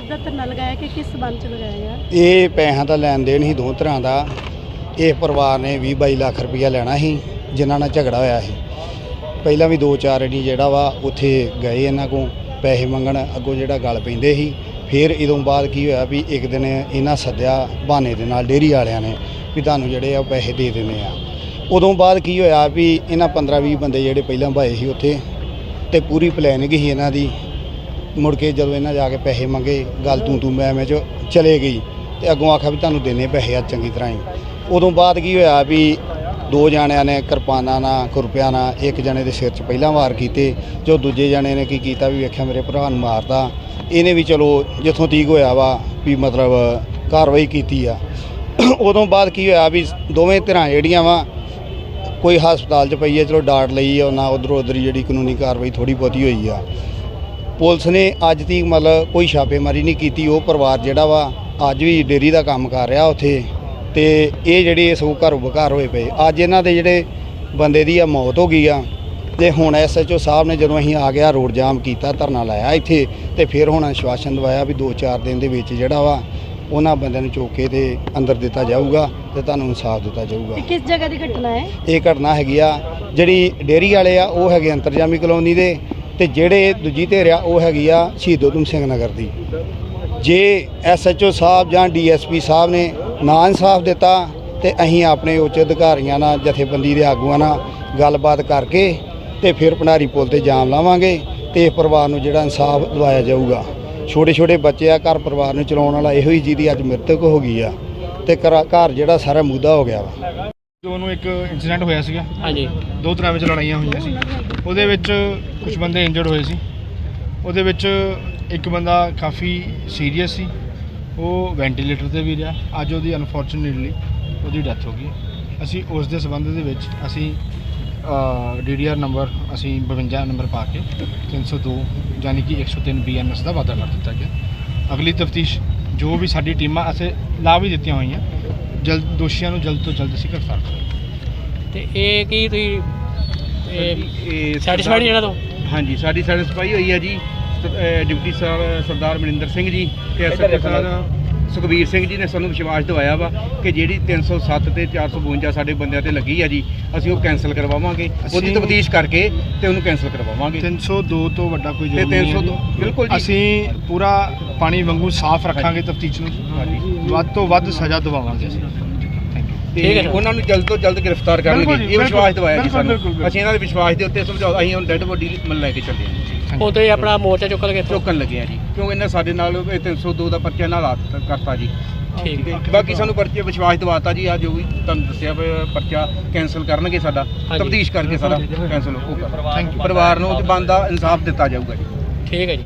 ਪੰਚ ਲਗਾਇਆ ਗਿਆ? ਇਹ ਪੈਸਿਆਂ ਦਾ ਲੈਣ ਦੇਣ ਸੀ ਦੋ ਤਰ੍ਹਾਂ ਦਾ। ਇਹ ਪਰਿਵਾਰ ਨੇ 20 22 ਲੱਖ ਰੁਪਇਆ ਲੈਣਾ ਸੀ, ਜਿਨ੍ਹਾਂ ਨਾਲ ਝਗੜਾ ਹੋਇਆ ਸੀ। ਪਹਿਲਾਂ ਵੀ ਦੋ ਚਾਰ ਰੀ ਜਿਹੜਾ ਵਾ, ਉੱਥੇ ਗਏ ਇਹਨਾਂ ਕੋਲ ਪੈਸੇ ਮੰਗਣ, ਅੱਗੋਂ ਜਿਹੜਾ ਗੱਲ ਪੈਂਦੇ ਸੀ। ਫਿਰ ਇਦੋਂ ਬਾਅਦ ਕੀ ਹੋਇਆ ਵੀ ਇੱਕ ਦਿਨ ਇਹਨਾਂ ਸੱਦਿਆ ਬਹਾਨੇ ਦੇ ਨਾਲ ਡੇਰੀ ਵਾਲਿਆਂ ਨੇ ਵੀ ਤੁਹਾਨੂੰ ਜਿਹੜੇ ਆ ਉਹ ਪੈਸੇ ਦੇ ਦਿੰਦੇ ਆ। ਉਦੋਂ ਬਾਅਦ ਕੀ ਹੋਇਆ ਵੀ ਇਹਨਾਂ 15 20 ਬੰਦੇ ਜਿਹੜੇ ਪਹਿਲਾਂ ਭਾਏ ਸੀ ਉੱਥੇ, ਤੇ ਪੂਰੀ ਪਲੈਨਿੰਗ ਸੀ ਇਹਨਾਂ ਦੀ ਮੁੜ ਕੇ ਜਦੋਂ ਇਹਨਾਂ ਜਾ ਕੇ ਪੈਸੇ ਮੰਗੇ, ਗੱਲ ਤੂੰ ਤੂੰ ਮੈਂ ਮੈਂ ਚ ਚਲੇ ਗਈ ਤੇ ਅੱਗੋਂ ਆਖਿਆ ਵੀ ਤੁਹਾਨੂੰ ਦੇਣੇ ਪੈਸੇ ਆ ਚੰਗੀ ਤਰ੍ਹਾਂ ਹੀ। ਉਦੋਂ ਬਾਅਦ ਕੀ ਹੋਇਆ ਵੀ ਦੋ ਜਾਣਿਆਂ ਨੇ ਕਿਰਪਾਨਾਂ ਨਾਲ, ਕੁਰਪਿਆਂ ਨਾਲ ਇੱਕ ਜਣੇ ਦੇ ਸਿਰ 'ਚ ਪਹਿਲਾਂ ਵਾਰ ਕੀਤੇ, ਜੋ ਦੂਜੇ ਜਣੇ ਨੇ ਕੀ ਕੀਤਾ ਵੀ ਵੇਖਿਆ ਮੇਰੇ ਭਰਾ ਨੂੰ ਮਾਰਦਾ ਇਹਨੇ ਵੀ ਚਲੋ ਜਿੱਥੋਂ ਤੀਕ ਹੋਇਆ ਵਾ ਵੀ ਮਤਲਬ ਕਾਰਵਾਈ ਕੀਤੀ ਆ। ਉਦੋਂ ਬਾਅਦ ਕੀ ਹੋਇਆ ਵੀ ਦੋਵੇਂ ਧਿਰਾਂ ਜਿਹੜੀਆਂ ਵਾ, ਕੋਈ ਹਸਪਤਾਲ 'ਚ ਪਈ ਹੈ ਚਲੋ ਡਾਟ ਲਈ ਆ ਉਹਨਾਂ ਉਧਰੋਂ ਉਧਰ ਜਿਹੜੀ ਕਾਨੂੰਨੀ ਕਾਰਵਾਈ ਥੋੜੀ ਬਹੁਤੀ ਹੋਈ ਆ। ਪੁਲਿਸ ਨੇ ਅੱਜ ਤੱਕ ਮਤਲਬ ਕੋਈ ਛਾਪੇਮਾਰੀ ਨਹੀਂ ਕੀਤੀ ਉਹ ਪਰਿਵਾਰ ਜਿਹੜਾ ਵਾ ਅੱਜ ਵੀ ਡੇਰੀ ਦਾ ਕੰਮ ਕਰ ਰਿਹਾ ਉੱਥੇ ਤੇ ਇਹ ਜਿਹੜੇ ਸਗੋਂ ਘਰੋਂ ਬਘਾਰ ਹੋਏ ਪਏ। ਅੱਜ ਇਹਨਾਂ ਦੇ ਜਿਹੜੇ ਬੰਦੇ ਦੀ ਆ ਮੌਤ ਹੋ ਗਈ ਆ ਤੇ ਹੁਣ ਐਸਐਚਓ ਸਾਹਿਬ ਨੇ ਜਦੋਂ ਅਸੀਂ ਆ ਗਿਆ ਰੋਡ ਜਾਮ ਕੀਤਾ ਧਰਨਾ ਲਾਇਆ ਇੱਥੇ ਤੇ ਫਿਰ ਹੁਣ ਆਸ਼ਵਾਸਨ ਦਵਾਇਆ ਵੀ 2-4 ਦਿਨ ਦੇ ਵਿੱਚ ਜਿਹੜਾ ਵਾ ਉਹਨਾਂ ਬੰਦਿਆਂ ਨੂੰ ਚੁੱਕ ਕੇ ਤੇ ਅੰਦਰ ਦਿੱਤਾ ਜਾਊਗਾ ਤੇ ਤੁਹਾਨੂੰ ਇਨਸਾਫ ਦਿੱਤਾ ਜਾਊਗਾ। ਕਿਸ ਜਗ੍ਹਾ ਦੀ ਘਟਨਾ ਹੈ? ਇਹ ਘਟਨਾ ਹੈਗੀ ਆ ਜਿਹੜੀ ਡੇਰੀ ਵਾਲੇ ਆ ਉਹ ਹੈਗੇ ਅੰਤਰਜਾਮੀ ਕਲੋਨੀ ਦੇ ਤੇ ਜਿਹੜੇ ਦੂਜੀ ਧਿਰ ਆ, ਉਹ ਹੈਗੀ ਆ ਸ਼ਹੀਦ ਊਧਮ ਸਿੰਘ ਨਗਰ ਦੀ। ਜੇ ਐਸਐਚਓ ਸਾਹਿਬ ਜਾਂ ਡੀਐਸਪੀ ਸਾਹਿਬ ਨੇ ਨਾ ਇਨਸਾਫ ਦਿੱਤਾ, ਤੇ ਅਸੀਂ ਆਪਣੇ ਉੱਚ ਅਧਿਕਾਰੀਆਂ ਨਾਲ, ਜਥੇਬੰਦੀ ਦੇ ਆਗੂਆਂ ਨਾਲ ਗੱਲਬਾਤ ਕਰਕੇ ਤੇ ਫਿਰ ਭੰਡਾਰੀ ਪੁਲ ਤੇ ਜਾਮ ਲਾਵਾਂਗੇ ਤੇ ਇਸ ਪਰਿਵਾਰ ਨੂੰ ਜਿਹੜਾ ਇਨਸਾਫ ਦਿਵਾਇਆ ਜਾਊਗਾ। ਛੋਟੇ ਛੋਟੇ ਬੱਚੇ ਆ, ਘਰ ਪਰਿਵਾਰ ਨੂੰ ਚਲਾਉਣ ਵਾਲਾ ਇਹੋ ਹੀ ਜਿਹਦੀ ਅੱਜ ਮ੍ਰਿਤਕ ਹੋ ਗਈ ਆ ਤੇ ਘਰ ਘਰ ਜਿਹੜਾ ਸਾਰਾ ਮੁੱਦਾ ਹੋ ਗਿਆ ਵਾ। ਜਦੋਂ ਨੂੰ ਇੱਕ ਇਨਸੀਡੈਂਟ ਹੋਇਆ ਸੀਗਾ। ਹਾਂਜੀ। ਦੋ ਤਰ੍ਹਾਂ ਵਿੱਚ ਲੜਾਈਆਂ ਹੋਈਆਂ ਸੀ। ਉਹਦੇ ਵਿੱਚ ਕੁਝ ਬੰਦੇ ਇੰਜਰਡ ਹੋਏ ਸੀ। ਉਹਦੇ ਵਿੱਚ ਇੱਕ ਬੰਦਾ ਕਾਫੀ ਸੀਰੀਅਸ ਸੀ। ਉਹ ਵੈਂਟੀਲੇਟਰ ਤੇ ਵੀ ਰਿਹਾ। ਅੱਜ ਉਹਦੀ ਅਨਫੋਰਚੂਨੇਟਲੀ ਉਹਦੀ ਡੈਥ ਹੋ ਗਈ। ਅਸੀਂ ਉਸ ਦੇ ਸਬੰਧ ਦੇ ਵਿੱਚ ਅਸੀਂ ਡੀਡੀਆਰ ਨੰਬਰ ਅਸੀਂ 52 ਨੰਬਰ ਪਾ ਕੇ 302 ਯਾਨੀ ਕਿ 103 ਬੀਐਨਐਸ ਦਾ ਵਾਅਦਾ ਕਰ ਦਿੱਤਾ ਗਿਆ। ਅਗਲੀ ਤਫਤੀਸ਼ ਜੋ ਵੀ ਸਾਡੀ ਟੀਮਾਂ ਅਸੀਂ ਲਾ ਵੀ ਦਿੱਤੀਆਂ ਹੋਈਆਂ ਜਲਦ ਦੋਸ਼ੀਆਂ ਨੂੰ ਜਲਦ ਤੋਂ ਜਲਦ ਅਸੀਂ ਗ੍ਰਿਫਤਾਰ ਕਰਾਂਗੇ। ਤੇ ਇਹ ਕੀ ਤੁਸੀਂ ਇਹ ਸੈਟੀਸਫਾਈਡ ਇਹਨਾਂ ਤੋਂ? ਹਾਂਜੀ ਸਾਡੀ ਸੈਟੀਸਫਾਈ ਹੋਈ ਹੈ ਜੀ। ਸ- ਅਹ ਡਿਪਟੀ ਸਾਹਿਬ ਸਰਦਾਰ ਮਨਿੰਦਰ ਸਿੰਘ ਜੀ ਤੇ ਐਸਐਚਓ ਸਾਹਿਬ ਸੁਖਬੀਰ ਸਿੰਘ ਜੀ ਨੇ ਸਾਨੂੰ ਵਿਸ਼ਵਾਸ ਦਿਵਾਇਆ ਵਾ ਕਿ ਜਿਹੜੀ 307 ਤੇ 452 ਸਾਡੇ ਬੰਦਿਆਂ ਤੇ ਲੱਗੀ ਆ ਜੀ ਅਸੀਂ ਉਹ ਕੈਨਸਲ ਕਰਵਾਵਾਂਗੇ। ਉਹਦੀ ਤਫਤੀਸ਼ ਕਰਕੇ ਤੇ ਉਹਨੂੰ ਕੈਨਸਲ ਕਰਵਾਵਾਂਗੇ। 302 ਤੋਂ ਵੱਡਾ ਕੋਈ ਜੁਰਮ ਨਹੀਂ ਹੈ 302 ਬਿਲਕੁਲ ਜੀ। ਅਸੀਂ ਪੂਰਾ ਪਾਣੀ ਵਾਂਗੂ ਸਾਫ਼ ਰੱਖਾਂਗੇ ਤਫਤੀਸ਼ ਨੂੰ। ਹਾਂਜੀ। ਵੱਧ ਤੋਂ ਵੱਧ ਸਜ਼ਾ ਦਿਵਾਵਾਂਗੇ ਅਸੀਂ। ਤੇ ਠੀਕ ਹੈ। ਉਹਨਾਂ ਨੂੰ ਜਲਦ ਤੋਂ ਜਲਦ ਗ੍ਰਿਫਤਾਰ ਕਰਨਗੇ ਇਹ ਵਿਸ਼ਵਾਸ ਦਿਵਾਇਆ ਜੀ ਸਾਨੂੰ। ਅਸੀਂ ਇਹਨਾਂ ਦੇ ਵਿਸ਼ਵਾਸ ਦੇ ਉੱਤੇ ਸਮਝਾਓ ਅਸੀਂ ਹੁਣ ਡੈੱਡ ਬੋਡੀ ਲੈ ਕੇ ਚੱਲੇ ਹਾਂ। ਉਹ ਤੇ ਆਪਣਾ ਮੋਰਚਾ ਚੁੱਕ ਲਗੇ ਚੁੱਕਣ ਲੱਗੇ ਆ ਜੀ। ਕਿਉਂ ਇਹਨਾਂ ਸਾਡੇ ਨਾਲ ਇਹ 302 ਦਾ ਪਰਚਾ ਨਾਲ ਹੱਥ ਕਰਤਾ ਜੀ। ਠੀਕ। ਹੈ ਬਾਕੀ ਸਾਨੂੰ ਪਰਚੇ ਵਿਸ਼ਵਾਸ ਦਿਵਾਤਾ ਜੀ ਆ ਜੋ ਵੀ ਤੁਹਾਨੂੰ ਦੱਸਿਆ ਪਰਚਾ ਕੈਨਸਲ ਕਰਨਗੇ ਸਾਡਾ। ਤਬਦੀਸ਼ ਕਰਕੇ ਸਾਡਾ ਕੈਨਸਲ ਹੋਊਗਾ। ਥੈਂਕ ਯੂ ਪਰਿਵਾਰ ਨੂੰ ਤੇ ਬੰਦਾ ਇਨਸਾਫ ਦਿੱਤਾ ਜਾਊਗਾ ਜੀ। ਠੀਕ ਹੈ ਜੀ।